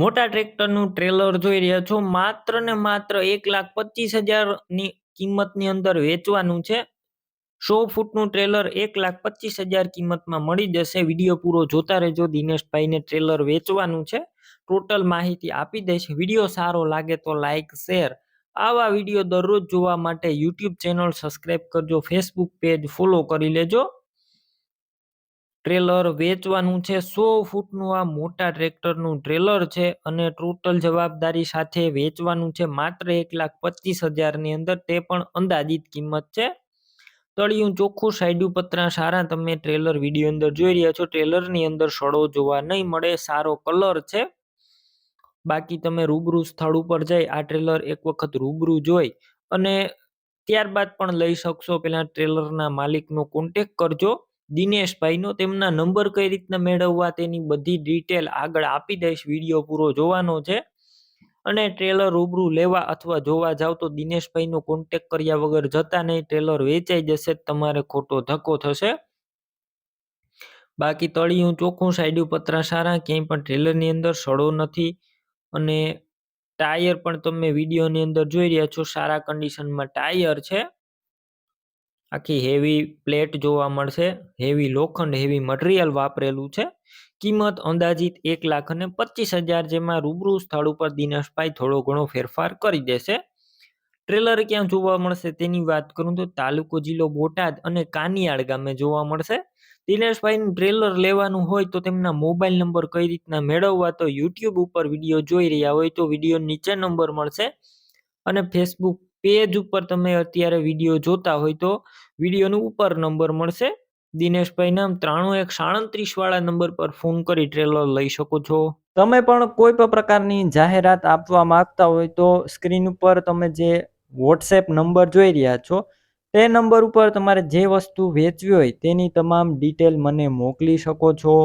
મોટા ટ્રેક્ટરનું ટ્રેલર જોઈ રહ્યા છો. માત્ર ને માત્ર એક લાખ પચીસ હજારની કિંમતની અંદર વેચવાનું છે. સો ફૂટનું ટ્રેલર એક લાખ પચીસ હજાર કિંમતમાં મળી જશે. વીડિયો પૂરો જોતા રહેજો. દિનેશભાઈને ટ્રેલર વેચવાનું છે. ટોટલ માહિતી આપી દઈશ. વીડિયો સારો લાગે તો લાઇક શેર આવા વીડિયો દરરોજ જોવા માટે યુટ્યુબ ચેનલ સબસ્ક્રાઈબ કરજો. ફેસબુક પેજ ફોલો કરી લેજો. ટ્રેલર વેચવાનું છે. સો ફૂટનું આ મોટા ટ્રેક્ટરનું ટ્રેલર છે અને ટોટલ જવાબદારી સાથે વેચવાનું છે માત્ર એક લાખ પચીસ હજારની અંદર. તે પણ અંદાજિત કિંમત છે. તળિયું ચોખ્ખું સાઈડું પતરા સારા તમે ટ્રેલર વીડિયો અંદર જોઈ રહ્યા છો. ટ્રેલરની અંદર સડો જોવા નહીં મળે, સારો કલર છે. બાકી તમે રૂબરૂ સ્થળ ઉપર જઈ આ ટ્રેલર એક વખત રૂબરૂ જોઈ અને ત્યારબાદ પણ લઈ શકશો. પેલા ટ્રેલરના માલિકનો કોન્ટેક કરજો. દિનેશભાઈનો તેમના નંબર કઈ રીતના મેળવવા તેની બધી ડિટેલ આગળ આપી દઈશ. વીડિયો પૂરો જોવાનો છે. અને ટ્રેલર રૂબરૂ લેવા અથવા જોવા જાવ તો દિનેશભાઈનો કોન્ટેક કર્યા વગર જતા નહીં. ટ્રેલર વેચાઈ જશે તમારે ખોટો ધક્કો થશે. બાકી તળિયું ચોખ્ખું, સાઈડું પતરા સારા, ક્યાંય પણ ટ્રેલરની અંદર સડો નથી. અને ટાયર પણ તમે વિડીયોની અંદર જોઈ રહ્યા છો, સારા કન્ડિશનમાં ટાયર છે. આખી હેવી પ્લેટ જોવા મળશે. હેવી લોખંડ હેવી મટીરિયલ વાપરેલું છે. કિંમત અંદાજિત એક લાખ અને પચીસ હજાર જેમાં રૂબરૂ સ્થળ ઉપર દિનેશભાઈ થોડો ઘણો ફેરફાર કરી દેશે. ટ્રેલર ક્યાં જોવા મળશે તેની વાત કરું તો તાલુકો જિલ્લો બોટાદ અને કાનિયાળ ગામે જોવા મળશે. દિનેશભાઈનું ટ્રેલર લેવાનું હોય તો તેમના મોબાઈલ નંબર કઈ રીતના મેળવવા તો યુટ્યુબ ઉપર વીડિયો જોઈ રહ્યા હોય તો વીડિયો નીચે નંબર મળશે. અને ફેસબુક પેજ ઉપર તમે અત્યારે વીડિયો જોતા હોય તો વિડીયોનો ઉપર નંબર મળશે. દિનેશભાઈ નામ ત્રાણું એક સાડત્રીસ વાળા નંબર પર ફોન કરી ટ્રેલર લઈ શકો છો. તમે પણ કોઈ પણ પ્રકારની જાહેરાત આપવા માંગતા હોય તો સ્ક્રીન ઉપર તમે જે વોટ્સએપ નંબર જોઈ રહ્યા છો, તે નંબર ઉપર તમારે જે વસ્તુ વેચવી હોય તેની તમામ ડિટેલ મને મોકલી શકો છો.